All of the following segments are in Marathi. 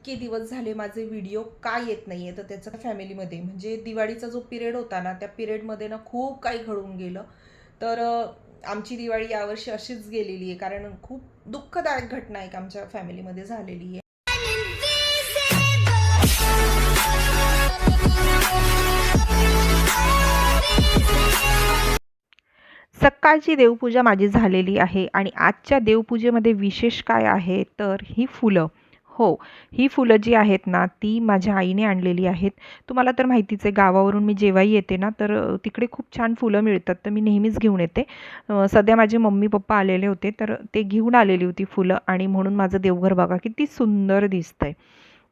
इतके दिवस झाले माझे व्हिडिओ का येत नाही आहे तर त्याचं फॅमिलीमध्ये म्हणजे दिवाळीचा जो पिरियड होता ना त्या पिरियडमध्ये ना खूप काही घडून गेलं. तर आमची दिवाळी यावर्षी अशीच गेलेली आहे कारण खूप दुःखदायक घटना एक आमच्या फॅमिलीमध्ये झालेली आहे. सकाळची देवपूजा माझी झालेली आहे आणि आजच्या देवपूजेमध्ये विशेष काय आहे? तर ही फुलं. हो ही फुलं जी आहेत ना ती माझ्या आईने आणलेली आहेत. तुम्हाला तर माहितीच आहे गावावरून मी जेव्हाही येते ना तर तिकडे खूप छान फुलं मिळतात तर मी नेहमीच घेऊन येते. सध्या माझे मम्मी पप्पा आलेले होते तर ते घेऊन आलेली होती फुलं आणि म्हणून माझं देवघर बघा किती सुंदर दिसतंय.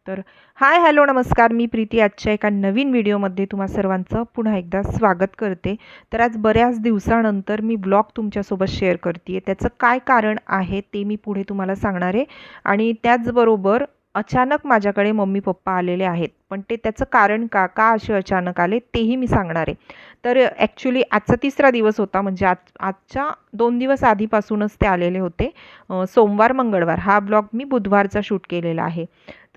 तर हाय हॅलो नमस्कार. मी प्रीती. आजच्या एका नवीन व्हिडिओमध्ये तुम्हा सर्वांचं पुन्हा एकदा स्वागत करते. तर आज बऱ्याच दिवसानंतर मी ब्लॉग तुमच्यासोबत शेअर करते आहे त्याचं काय कारण आहे ते मी पुढे तुम्हाला सांगणार आहे. आणि त्याचबरोबर अचानक माझ्याकडे मम्मी पप्पा आलेले आहेत. पण ते त्याचं कारण का का असे अचानक आले तेही मी सांगणार आहे. तर ॲक्च्युली आजचा तिसरा दिवस होता. म्हणजे आज आजच्या दोन दिवस आधीपासूनच ते आलेले होते. सोमवार मंगळवार हा ब्लॉग मी बुधवारचा शूट केलेला आहे.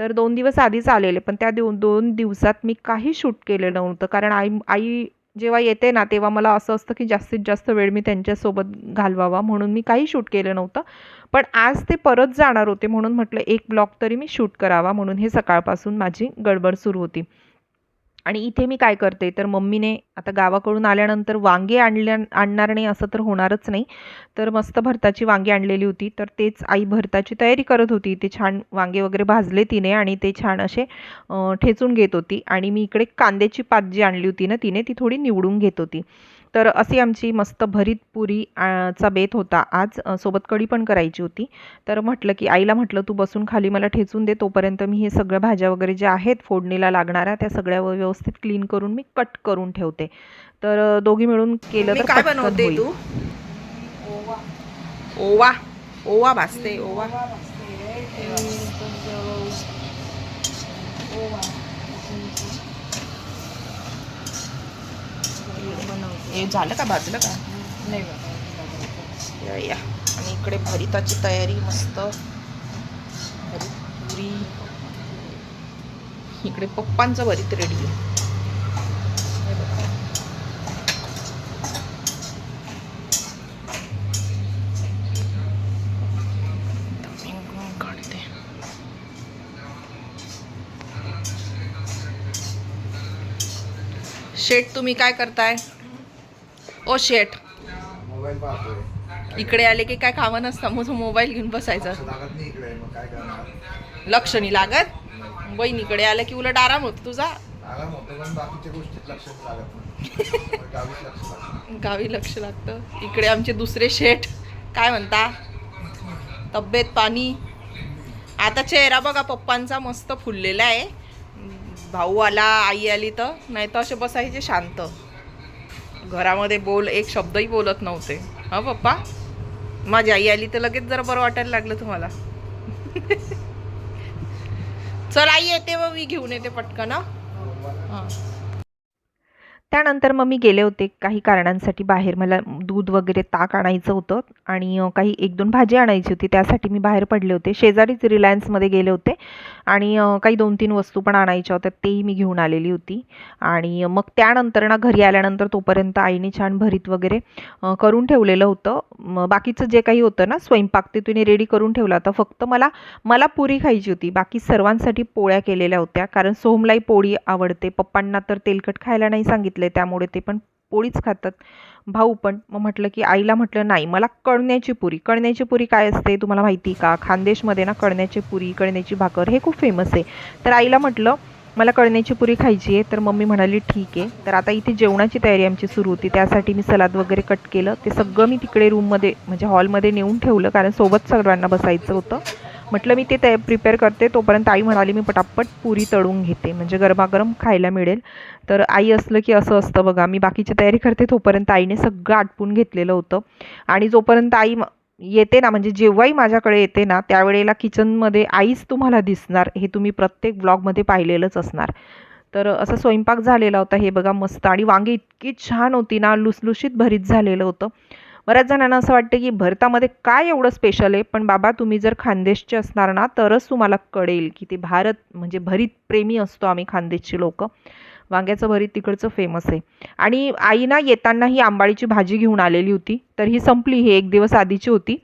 तर दोन दिवस आधीच आलेले पण त्या दोन दोन दिवसात मी काही शूट केलेलं नव्हतं. कारण आई आई जेव्हा येते ना तेव्हा मला असं असतं की जास्तीत जास्त वेळ मी त्यांच्यासोबत घालवावा म्हणून मी काही शूट केलं नव्हतं. पण आज ते परत जाणार होते म्हणून म्हटलं एक ब्लॉग तरी मी शूट करावा म्हणून हे सकाळपासून माझी गडबड सुरू होती. आणि इथे मी काय करते तर मम्मीने आता गावाकडून आल्यानंतर वांगे आणल्या आणणार नाही असं तर होणारच नाही. तर मस्त भरताची वांगे आणलेली होती तर तेच आई भरताची तयारी करत होती. ते छान वांगे वगैरे भाजले तिने आणि ते छान असे ठेचून घेत होती. आणि मी इकडे कांद्याची पात जी आणली होती ना तिने ती थोडी निवडून घेत होती. तर अशी आमची मस्त भरीत पुरी चा बेत होता. आज सोबत कढी पण करायची होती. तर म्हटलं की आईला म्हटलं तू बसून खाली मला ठेचून दे तोपर्यंत मी हे सगळ्या भाज्या वगैरे ज्या आहेत फोडणीला लागणाऱ्या त्या सगळ्या व्यवस्थित क्लीन करून मी कट करून ठेवते. तर दोघी मिळून केलं तर काय बनवते. तू? ओवा. ओवा भाजते ओवा. हे झालं का? भाजलं का? या या. आणि इकडे भरिताची तयारी मस्त. भरीत पुरी. इकडे पप्पांचं भरीत रेडी आहे हे बघा. मी उघडून काढते शेठ तुम्ही काय करताय? ओ शेठ. मोबाईल पाहतोय. इकडे आले की काय खावं नसतं मग मोबाईल घेऊन बसायचं. लक्ष लागत नाही इकडे मग काय करणार? लक्ष नाही लागत? बहिणीकडे आलं की उलट आराम होतो तुझा. आराम होतो पण बाकीच्या गोष्टीत लक्ष लागत नाही मग. गावीच लक्ष लागतं. गावी लक्ष लागतं. इकडे आमचे दुसरे शेठ. काय म्हणता? तब्येत पाणी? आता चेहरा बघा पप्पांचा मस्त फुललेला आहे. भाऊ आला आई आली तर? नाही तर असे बसायचे शांत. घरामध्ये बोल एक शब्दही बोलत नव्हते. हा पप्पा? माझी आई आली तर लगेच जरा बरं वाटायला लागलं तुम्हाला. चल आई येते मग मी घेऊन येते पटकन हां. त्यानंतर मग मी गेले होते काही कारणांसाठी बाहेर. मला दूध वगैरे ताक आणायचं होतं आणि काही एक दोन भाजी आणायची होती. त्यासाठी मी बाहेर पडले होते. शेजारीच रिलायन्समध्ये गेले होते. आणि काही दोन तीन वस्तू पण आणायच्या होत्या तेही मी घेऊन आलेली होती. आणि मग त्यानंतर ना घरी आल्यानंतर तोपर्यंत आईने छान भरीत वगैरे करून ठेवलेलं होतं. मग बाकीचं जे काही होतं ना स्वयंपाक ते तिने रेडी करून ठेवला होता. फक्त मला मला पुरी खायची होती. बाकी सर्वांसाठी पोळ्या केलेल्या होत्या. कारण सोहमलाही पोळी आवडते. पप्पांना तर तेलकट खायला नाही सांगितले त्यामुळे ते पण पोळीच खातात. भाऊ पण. मग म्हटलं की आईला म्हटलं नाही मला कळण्याची पुरी. कळण्याची पुरी काय असते तुम्हाला माहिती का? खानदेशमध्ये ना कळण्याची पुरी कळण्याची भाकर हे खूप फेमस आहे. तर आईला म्हटलं मला कळण्याची पुरी खायची आहे. तर मम्मी म्हणाली ठीक आहे. तर आता इथे जेवणाची तयारी आमची सुरू होती. त्यासाठी मी सलाद वगैरे कट केलं. ते सगळं मी तिकडे रूममध्ये म्हणजे हॉलमध्ये नेऊन ठेवलं. कारण सोबत सर्वांना बसायचं होतं. म्हटलं मी ते तया प्रिपेअर करते तोपर्यंत आई म्हणाली मी पटापट पुरी तळून घेते म्हणजे गरमागरम खायला मिळेल. तर आई असलं की असं असतं बघा मी बाकीची तयारी करते तोपर्यंत आईने सगळं आटपून घेतलेलं होतं. आणि जोपर्यंत आई येते ना म्हणजे जेव्हाही माझ्याकडे येते ना त्यावेळेला किचनमध्ये आईच तुम्हाला दिसणार हे तुम्ही प्रत्येक ब्लॉगमध्ये पाहिलेलंच असणार. तर असा स्वयंपाक झालेला होता हे बघा मस्त. आणि वांगी इतकी छान होती ना लुसलुशीत भरीत झालेलं होतं. बऱ्याच जणांना असं वाटतं की भरतामध्ये काय एवढं स्पेशल आहे? पण बाबा तुम्ही जर खानदेशचे असणार ना तरच तुम्हाला कळेल की ते भारत म्हणजे भरीत प्रेमी असतो आम्ही खानदेशची लोक. वांग्याचं भरीत तिकडचं फेमस आहे. आणि आई ना येताना ही आंबाडीची भाजी घेऊन आलेली होती. तर ही संपली ही एक दिवस आधीची होती.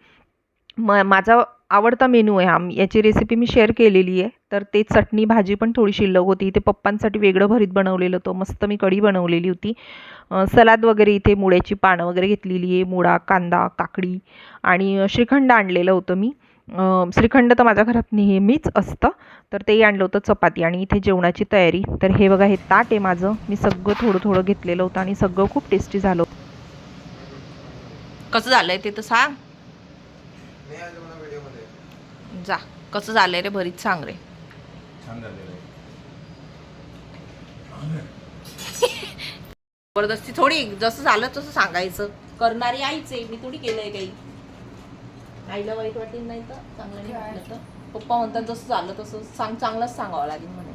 म माझा आवडता मेनू आहे. आम याची रेसिपी मी शेअर केलेली आहे. तर ते चटणी भाजी पण थोडी शिल्लक होती. ते पप्पांसाठी वेगळं भरीत बनवलेलं होतं. मस्त मी कढी बनवलेली होती. सलाद वगैरे इथे मुळ्याची पानं वगैरे घेतलेली आहे. मुळा कांदा काकडी आणि श्रीखंड आणलेलं होतं मी. श्रीखंड तर माझ्या घरात नेहमीच असतं. तर तेही आणलं होतं चपाती आणि इथे जेवणाची तयारी. तर हे बघा हे ताट आहे माझं. मी सगळं थोडं थोडं घेतलेलं होतं आणि सगळं खूप टेस्टी झालं कसं झालंय ते तर सांग नाही आलं मला व्हिडिओमध्ये जा. कसं झालंय रे भरीत? सांग रे. जबरदस्ती थोडी. जसं झालं तसं सांगायचं. करणारी आईच आहे. मी थोडी केलंय काही. आईला वाईट वाटेल नाही तर चांगलं नाही वाटलं तर. पप्पा म्हणतात जसं झालं तसं सांग. चांगलंच सांगावं लागेल म्हणे.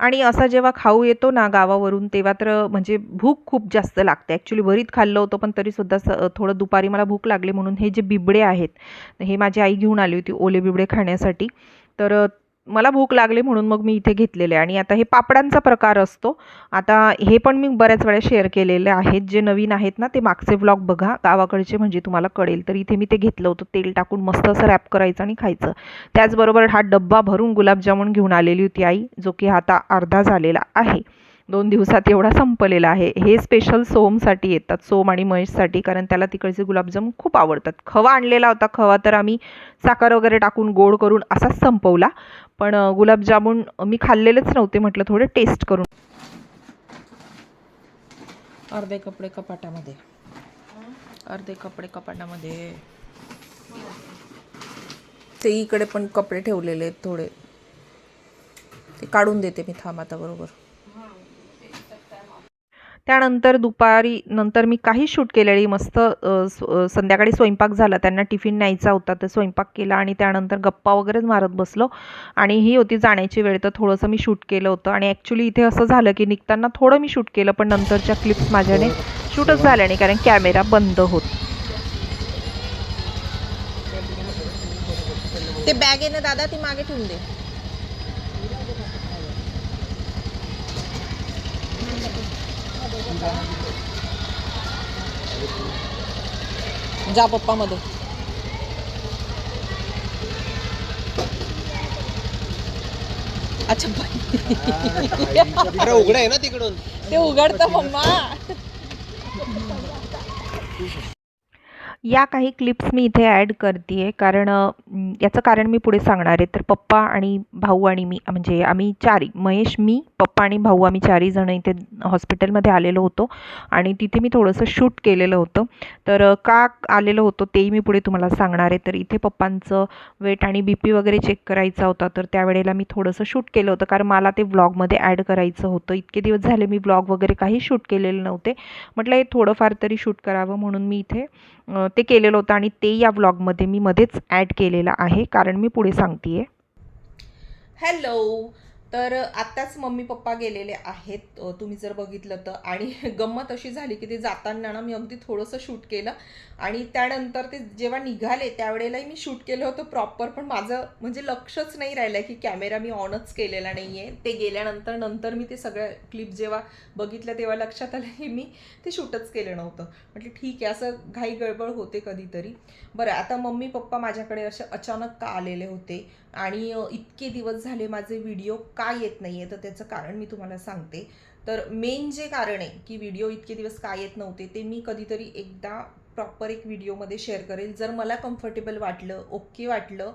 आणि असा जेव्हा खाऊ येतो ना गावावरून तेव्हा तर म्हणजे भूक खूप जास्त लागते. ॲक्च्युली भरीत खाल्लं होतं पण तरीसुद्धा स थोडं दुपारी मला भूक लागली म्हणून हे जे बिबडे आहेत हे माझी आई घेऊन आली होती ओले बिबडे खाण्यासाठी. तर मला भूक लागली म्हणून मग मी इथे घेतलेले आणि आता हे पापडांचा प्रकार असतो. आता हे पण मी बऱ्याच वेळा शेअर केलेले आहेत. जे नवीन आहेत ना ते मागचे व्लॉग बघा. गावाकडचे म्हणजे तुम्हाला कळेल. तर इथे मी ते घेतलं होतं. तेल टाकून मस्त असं रॅप करायचं आणि खायचं. त्याचबरोबर हा डब्बा भरून गुलाबजामुन घेऊन आलेली होती आई जो की आता अर्धा झालेला आहे. दोन दिवसात एवढा संपलेला आहे. हे स्पेशल सोमसाठी येतात. सोम आणि महेशसाठी कारण त्याला तिकडचे गुलाबजाम खूप आवडतात. खवा आणलेला होता. खवा तर आम्ही साखर वगैरे टाकून गोड करून असाच संपवला. पण गुलाबजामुन मी खाल्लेलेच नव्हते म्हटलं थोडे टेस्ट करून. अर्धे कपडे कपाटामध्ये. अर्धे कपडे कपाटामध्ये. ते इकडे पण कपडे ठेवलेले आहेत थोडे. ते काढून देते मी थांब आता बरोबर. त्यानंतर दुपारी नंतर मी काही शूट केलेली मस्त संध्याकाळी स्वयंपाक झाला. त्यांना टिफिन न्यायचा होता तर स्वयंपाक केला आणि त्यानंतर गप्पा वगैरेच मारत बसलो. आणि ही होती जाण्याची वेळ तर थोडंसं मी शूट केलं होतं. आणि ॲक्च्युली इथे असं झालं की निघताना थोडं मी शूट केलं पण नंतरच्या क्लिप्स माझ्याने शूटच झाल्या नाही कारण कॅमेरा बंद होत. ते बॅग आहे ना दादा ती मागे ठेवून दे. जा पप्पा मध्ये अच्छा तिकडे उघड आहे ना तिकडून. ते उघडतं मम्मा. या काही क्लिप्स मी इथे ॲड करते आहे कारण याचं कारण मी पुढे सांगणार आहे. तर पप्पा आणि भाऊ आणि मी म्हणजे आम्ही चारी महेश मी पप्पा आणि भाऊ आम्ही चारी जण इथे हॉस्पिटलमध्ये आलेलो होतो. आणि तिथे मी थोडंसं शूट केलेलं होतं. तर का आलेलं होतं तेही मी पुढे तुम्हाला सांगणार आहे. तर इथे पप्पांचं वेट आणि बी पी वगैरे चेक करायचा होता. तर त्यावेळेला मी थोडंसं शूट केलं होतं. कारण मला ते व्लॉगमध्ये ॲड करायचं होतं. इतके दिवस झाले मी व्लॉग वगैरे काही शूट केलेले नव्हते. म्हटलं हे थोडंफार तरी शूट करावं म्हणून मी इथे ते केलेलं होतं आणि ते या व्लॉगमध्ये मी मध्येच ॲड केलेलं आहे कारण मी पुढे सांगते आहे हॅलो तर आत्ताच मम्मी पप्पा गेलेले आहेत तुम्ही जर बघितलं तर. आणि गंमत अशी झाली की ते जाताना ना मी अगदी थोडंसं शूट केलं. आणि त्यानंतर ते जेव्हा निघाले त्यावेळेलाही मी शूट केलं होतं प्रॉपर पण माझं म्हणजे लक्षच नाही राहिलं की कॅमेरा मी ऑनच केलेला नाही आहे ते गेल्यानंतर नंतर मी ते सगळ्या क्लिप जेव्हा बघितलं तेव्हा लक्षात आलं की मी ते शूटच केलं नव्हतं. म्हटलं ठीक आहे असं घाई गडबड होते कधीतरी. बरं आता मम्मी पप्पा माझ्याकडे असे अचानक का आलेले होते? आणि इतके दिवस झाले माझे व्हिडिओ का येत नाही आहे तर त्याचं कारण मी तुम्हाला सांगते. तर मेन जे कारण आहे की व्हिडिओ इतके दिवस का येत नव्हते ते मी कधीतरी एकदा प्रॉपर एक व्हिडिओमध्ये शेअर करेल. जर मला कम्फर्टेबल वाटलं ओके वाटलं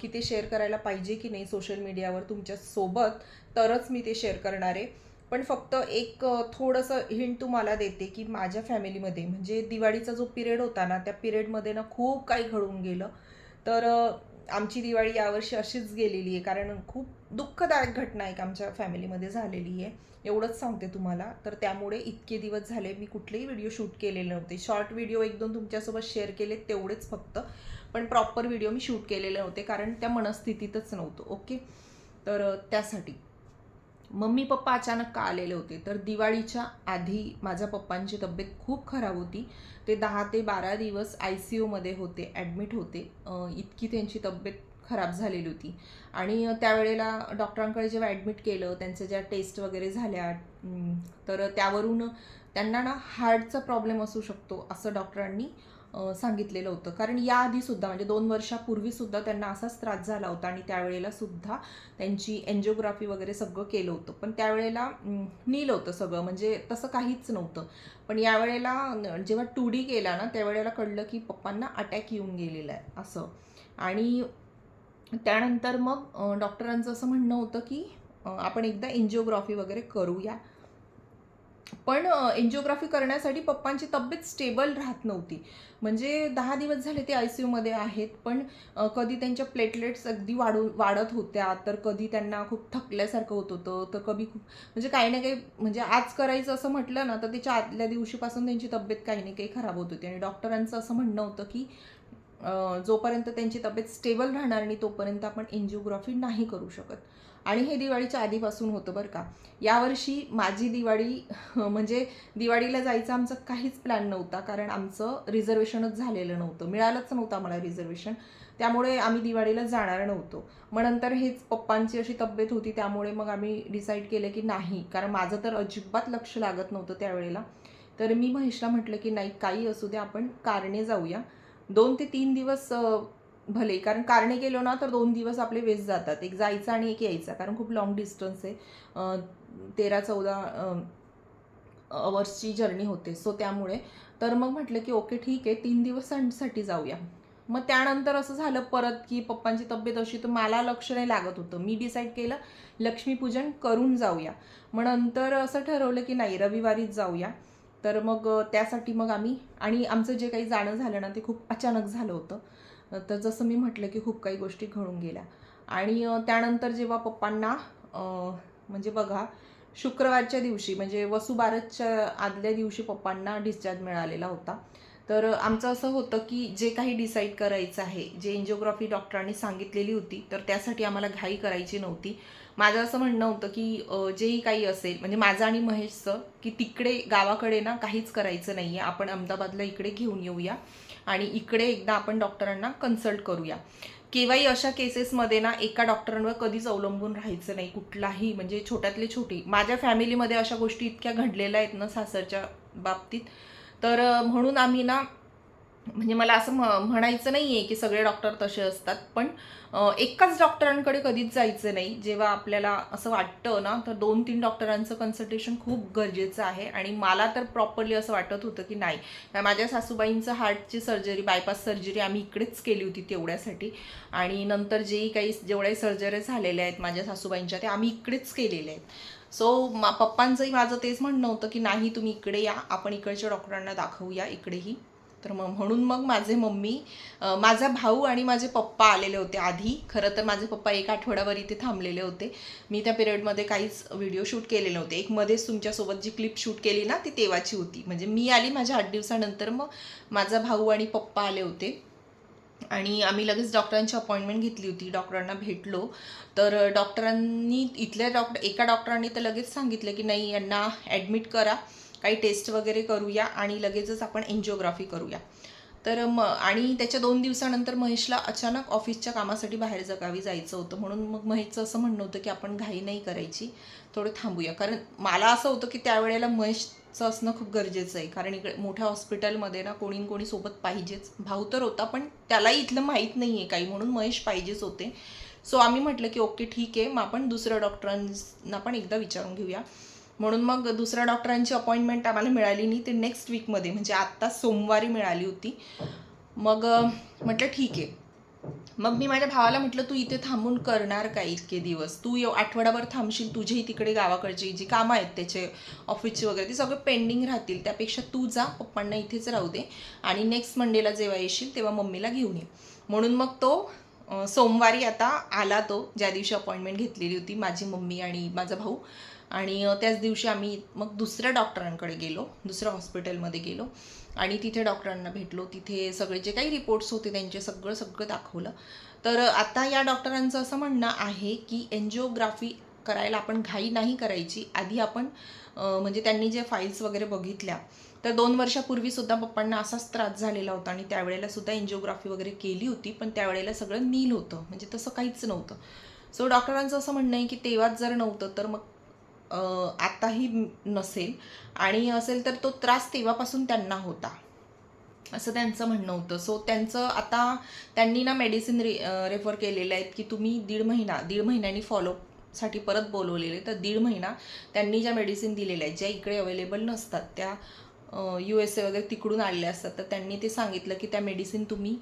की ते शेअर करायला पाहिजे की नाही सोशल मीडियावर तुमच्यासोबत तरच मी ते शेअर करणार आहे. पण फक्त एक थोडंसं हिंट तुम्हाला देते की माझ्या फॅमिलीमध्ये म्हणजे दिवाळीचा जो पिरियड होता ना त्या पिरियडमध्ये ना खूप काही घडून गेलं. तर आमची दिवाळी यावर्षी अशीच गेलेली आहे कारण खूप दुःखदायक घटना एक आमच्या फॅमिलीमध्ये झालेली आहे. एवढंच सांगते तुम्हाला. तर त्यामुळे इतके दिवस झाले मी कुठलेही व्हिडिओ शूट केलेले नव्हते. शॉर्ट व्हिडिओ एक दोन तुमच्यासोबत शेअर केले तेवढेच फक्त. पण प्रॉपर व्हिडिओ मी शूट केलेले नव्हते कारण त्या मनस्थितीतच नव्हतं. ओके? तर त्यासाठी. मम्मी पप्पा अचानक का आलेले होते? तर दिवाळीच्या आधी माझ्या पप्पांची तब्येत खूप खराब होती. ते दहा ते बारा दिवस आय सी यूमध्ये होते ॲडमिट होते. इतकी त्यांची तब्येत खराब झालेली होती. आणि त्यावेळेला डॉक्टरांकडे जेव्हा ॲडमिट केलं त्यांच्या ज्या टेस्ट वगैरे झाल्या तर त्यावरून त्यांना ना हार्टचा प्रॉब्लेम असू शकतो असं डॉक्टरांनी सांगितलेलं होतं. कारण याआधीसुद्धा म्हणजे दोन वर्षापूर्वीसुद्धा त्यांना असाच त्रास झाला होता आणि त्यावेळेला सुद्धा त्यांची एन्जिओग्राफी वगैरे सगळं केलं होतं. पण त्यावेळेला नील होतं सगळं. म्हणजे तसं काहीच नव्हतं. पण यावेळेला जेव्हा टू डी केला ना त्यावेळेला कळलं की पप्पांना अटॅक येऊन गेलेला आहे असं. आणि त्यानंतर मग डॉक्टरांचं असं म्हणणं होतं की आपण एकदा एन्जिओग्राफी वगैरे करूया. पण एन्जिओग्राफी करण्यासाठी पप्पांची तब्येत स्टेबल राहत नव्हती. म्हणजे दहा दिवस झाले ते आय सी यूमध्ये आहेत पण कधी त्यांच्या प्लेटलेट्स अगदी वाढू वाढत होत्या तर कधी त्यांना खूप थकल्यासारखं होत होतं तर कधी खूप म्हणजे काही ना काही म्हणजे आज करायचं असं म्हटलं ना तर त्याच्या आदल्या दिवशीपासून त्यांची तब्येत काही ना काही खराब होत होती. आणि डॉक्टरांचं असं म्हणणं होतं की जोपर्यंत त्यांची तब्येत स्टेबल राहणार नाही तोपर्यंत आपण एन्जिओग्राफी नाही करू शकत. आणि हे दिवाळीच्या आधीपासून होतं बरं का. यावर्षी माझी दिवाळी म्हणजे दिवाळीला जायचा आमचा काहीच प्लॅन नव्हता कारण आमचं रिझर्वेशनच झालेलं नव्हतं. मिळालंच नव्हतं आम्हाला रिझर्वेशन. त्यामुळे आम्ही दिवाळीला जाणार नव्हतो. मग नंतर हेच पप्पांची अशी तब्येत होती त्यामुळे मग आम्ही डिसाईड केलं की नाही कारण माझं तर अजिबात लक्ष लागत नव्हतं त्यावेळेला. तर मी महेशला म्हटलं की नाही काही असू द्या आपण कारणे जाऊया. दोन ते तीन दिवस भले कारण कारणे गेलो ना तर दोन दिवस आपले वेस्ट जातात. एक जायचा आणि एक यायचा कारण खूप लॉंग डिस्टन्स आहे. तेरा चौदा अवर्सची जर्नी होते. सो त्यामुळे. तर मग म्हटलं की ओके ठीक आहे तीन दिवसांसाठी जाऊया. मग त्यानंतर असं झालं परत की पप्पांची तब्येत अशी तर मला लक्ष नाही लागत होतं. मी डिसाईड केलं लक्ष्मीपूजन करून जाऊया. मग नंतर असं ठरवलं की नाही रविवारीच जाऊया. तर मग त्यासाठी मग आम्ही आणि आमचं जे काही जाणं झालं ना ते खूप अचानक झालं होतं. तर जसं मी म्हटलं की खूप काही गोष्टी घडून गेल्या. आणि त्यानंतर जेव्हा पप्पांना म्हणजे बघा शुक्रवारच्या दिवशी म्हणजे वसुबारसच्या आदल्या दिवशी पप्पांना डिस्चार्ज मिळालेला होता. तर आमचं असं होतं की जे काही डिसाईड करायचं आहे जे एन्जिओग्राफी डॉक्टरांनी सांगितलेली होती तर त्यासाठी आम्हाला घाई करायची नव्हती. माझं असं म्हणणं होतं की जेही काही असेल म्हणजे माझं आणि महेशचं की तिकडे गावाकडे ना काहीच करायचं नाही आहे आपण अहमदाबादला इकडे घेऊन येऊया. आणि इकडे एकदा आपण डॉक्टरांना कन्सल्ट करूया. केव्हाही अशा केसेसमध्ये ना एका डॉक्टरांवर कधीच अवलंबून राहायचं नाही कुठलाही म्हणजे छोट्यातली छोटी. माझ्या फॅमिलीमध्ये अशा गोष्टी इतक्या घडलेल्या आहेत ना सासरच्या बाबतीत. तर म्हणून आम्ही ना म्हणजे मला असं म म्हणायचं नाही आहे की सगळे डॉक्टर तसे असतात पण एकाच डॉक्टरांकडे कधीच जायचं नाही. जेव्हा आपल्याला असं वाटतं ना तर दोन तीन डॉक्टरांचं कन्सल्टेशन खूप गरजेचं आहे. आणि मला तर प्रॉपरली असं वाटत होतं की नाही. माझ्या सासूबाईंचं हार्टची सर्जरी बायपास सर्जरी आम्ही इकडेच केली होती तेवढ्यासाठी. आणि नंतर जेही काही जेवढ्याही सर्जरी झालेल्या आहेत माझ्या सासूबाईंच्या त्या आम्ही इकडेच केलेल्या आहेत. सो मा पप्पांचंही माझं तेच म्हणणं होतं की नाही तुम्ही इकडे या. आपण इकडच्या डॉक्टरांना दाखवूया इकडेही. तर मग म्हणून मग माझे मम्मी माझा भाऊ आणि माझे पप्पा आलेले होते आधी. खरं तर माझे पप्पा एक आठवड्यावर इथे थांबलेले होते. मी त्या पिरियडमध्ये काहीच व्हिडिओ शूट केलेले नव्हते. एक मध्येच तुमच्यासोबत जी क्लिप शूट केली ना ती तेव्हाची होती. म्हणजे मी आली माझ्या आठ दिवसानंतर मग माझा भाऊ आणि पप्पा आले होते. आणि आम्ही लगेच डॉक्टरांची अपॉइंटमेंट घेतली होती. डॉक्टरांना भेटलो. तर डॉक्टरांनी इथल्या डॉक्टर एका डॉक्टरांनी तर लगेच सांगितलं की नाही यांना ॲडमिट करा. काही टेस्ट वगैरे करूया आणि लगेचच आपण एन्जिओग्राफी करूया. तर म आणि त्याच्या दोन दिवसानंतर महेशला अचानक ऑफिसच्या कामासाठी बाहेर जगावी जायचं होतं. म्हणून मग महेशचं असं म्हणणं होतं की आपण घाई नाही करायची थोडं थांबूया. कारण मला असं होतं की त्यावेळेला महेशचं असणं खूप गरजेचं आहे. कारण इकडे मोठ्या हॉस्पिटलमध्ये ना कोणी कोणी सोबत पाहिजेच. भाऊ तर होता पण त्यालाही इथलं माहीत नाही आहे काही. म्हणून महेश पाहिजेच होते. सो आम्ही म्हटलं की ओके ठीक आहे. मग आपण दुसऱ्या डॉक्टरांना पण एकदा विचारून घेऊया. म्हणून मग दुसऱ्या डॉक्टरांची अपॉइंटमेंट आम्हाला मिळाली नाही. ते नेक्स्ट वीकमध्ये म्हणजे आत्ता सोमवारी मिळाली होती. मग म्हटलं ठीक आहे. मग मी माझ्या भावाला म्हटलं तू इथे थांबून करणार काय इतके दिवस? तू येऊ आठवडाभर थांबशील तुझेही तिकडे गावाकडची जी कामं आहेत त्याचे ऑफिसचे वगैरे ते सगळं पेंडिंग राहतील. त्यापेक्षा तू जा पप्पांना इथेच राहू दे. आणि नेक्स्ट मंडेला जेव्हा येशील तेव्हा मम्मीला घेऊन ये. म्हणून मग तो सोमवारी आता आला तो ज्या दिवशी अपॉइंटमेंट घेतलेली होती माझी मम्मी आणि माझा भाऊ. आणि त्याच दिवशी आम्ही मग दुसऱ्या डॉक्टरांकडे गेलो दुसऱ्या हॉस्पिटलमध्ये गेलो. आणि तिथे डॉक्टरांना भेटलो. तिथे सगळे जे काही रिपोर्ट्स होते त्यांचे सगळं सगळं दाखवलं. तर आता या डॉक्टरांचं असं म्हणणं आहे की एन्जिओग्राफी करायला आपण घाई नाही करायची. आधी आपण म्हणजे त्यांनी जे फाईल्स वगैरे बघितल्या तर दोन वर्षापूर्वी सुद्धा पप्पांना असाच त्रास झालेला होता आणि त्यावेळेला सुद्धा एन्जिओग्राफी वगैरे केली होती पण त्यावेळेला सगळं नील होतं. म्हणजे तसं काहीच नव्हतं. सो डॉक्टरांचं असं म्हणणं आहे की तेव्हाच जर नव्हतं तर मग आताही नसेल. आणि असेल तर तो त्रास तेव्हापासून त्यांना होता. असं त्यांचं म्हणणं होतं. सो त्यांचं आता त्यांनी ना मेडिसिन रे रेफर केलेलं आहेत की तुम्ही दीड महिना दीड महिन्यांनी फॉलोअपसाठी परत बोलवलेले. तर दीड महिना त्यांनी ज्या मेडिसिन दिलेल्या आहेत ज्या इकडे अवेलेबल नसतात त्या यू एस ए वगैरे तिकडून आलेल्या असतात तर त्यांनी ते सांगितलं की त्या मेडिसिन तुम्ही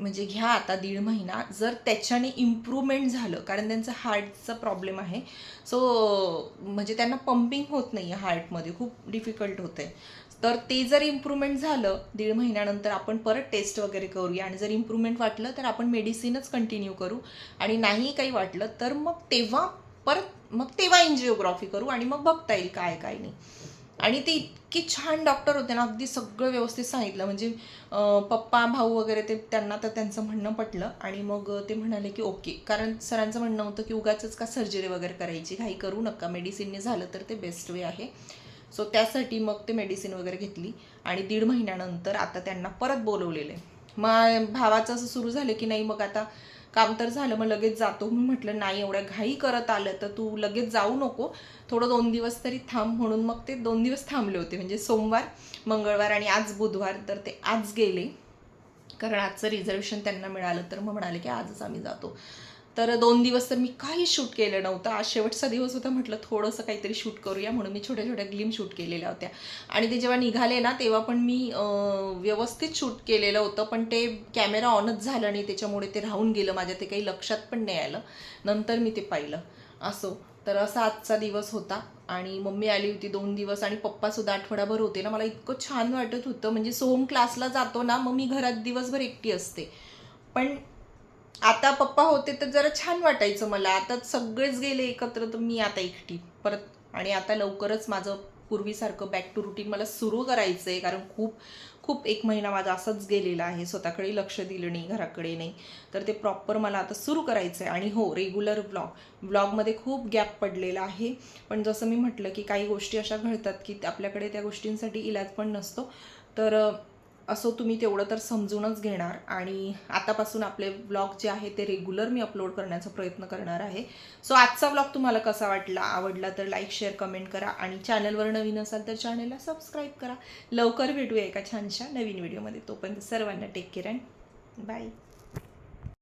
म्हणजे घ्या आता दीड महिना जर त्याच्याने इम्प्रूव्हमेंट झालं कारण त्यांचं हार्टचा प्रॉब्लेम आहे. सो म्हणजे त्यांना पंपिंग होत नाही आहे हार्टमध्ये खूप डिफिकल्ट होतं आहे तर ते जर इम्प्रूव्हमेंट झालं दीड महिन्यानंतर आपण परत टेस्ट वगैरे करूया आणि जर इम्प्रूव्हमेंट वाटलं तर आपण मेडिसिनच कंटिन्यू करू. आणि नाही काही वाटलं तर मग तेव्हा परत मग तेव्हा एन्जिओग्राफी करू आणि मग बघता येईल काय काय नाही. आणि ते इतकी छान डॉक्टर होते ना अगदी सगळं व्यवस्थित सांगितलं. म्हणजे पप्पा भाऊ वगैरे ते त्यांना तर त्यांचं म्हणणं पटलं. आणि मग ते म्हणाले की ओके कारण सरांचं म्हणणं होतं की उगाच का सर्जरी वगैरे करायची घाई करू नका. मेडिसिनने झालं तर ते बेस्ट वे आहे. सो त्यासाठी मग ते मेडिसिन वगैरे घेतली. आणि दीड महिन्यानंतर आता त्यांना परत बोलवलेले मग भावाचं असं सुरू झालं की नाही मग आता काम तर झालं मग लगेच जातो. मी म्हटलं नाही एवढ्या घाई करत आलं तर तू लगेच जाऊ नको. थोडं दोन दिवस तरी थांब. म्हणून मग ते दोन दिवस थांबले होते. म्हणजे सोमवार मंगळवार आणि आज बुधवार तर ते आज गेले. कारण आजचं रिझर्वेशन त्यांना मिळालं. तर मग म्हणाले की आजच आम्ही जातो. तर दोन दिवस तर मी काही शूट केलं नव्हतं. आज शेवटचा दिवस होता म्हटलं थोडंसं काहीतरी शूट करूया म्हणून मी छोट्या छोट्या ग्लिम शूट केलेल्या होत्या. आणि ते जेव्हा निघाले ना तेव्हा पण मी व्यवस्थित शूट केलेलं होतं पण ते कॅमेरा ऑनच झालं नाही त्याच्यामुळे ते राहून गेलं माझ्या ते काही लक्षात पण नाही आलं. नंतर मी ते पाहिलं असो. तर असा आजचा दिवस होता आणि मम्मी आली होती दोन दिवस आणि पप्पासुद्धा आठवडाभर होते ना मला इतकं छान वाटत होतं. म्हणजे सोहम क्लासला जातो ना मग मी घरात दिवसभर एकटी असते. पण आता पप्पा होते तर जरा छान वाटायचं मला. आता सगळेच गेले एकत्र तर मी आता एकटी. परत आणि आता लवकरच माझं पूर्वीसारखं बॅक टू रुटीन मला सुरू करायचं आहे कारण खूप खूप एक महिना माझा असंच गेलेला आहे. स्वतःकडे लक्ष दिलं नाही घराकडे नाही. तर ते प्रॉपर मला आता सुरू करायचं आहे आणि हो रेग्युलर ब्लॉग ब्लॉगमध्ये खूप गॅप पडलेला आहे. पण जसं मी म्हटलं की काही गोष्टी अशा घडतात की आपल्याकडे त्या गोष्टींसाठी इलाज पण नसतो. तर असो तुम्ही तेवढं तर समजूनच घेणार. आणि आतापासून आपले ब्लॉग जे आहे ते रेग्युलर मी अपलोड करण्याचा प्रयत्न करणार आहे. सो आजचा ब्लॉग तुम्हाला कसा वाटला आवडला तर लाईक शेअर कमेंट करा. आणि चॅनलवर नवीन असाल तर चॅनलला सबस्क्राईब करा. लवकर भेटूया एका छानशा नवीन व्हिडिओमध्ये तोपर्यंत सर्वांना टेक केअर अँड बाय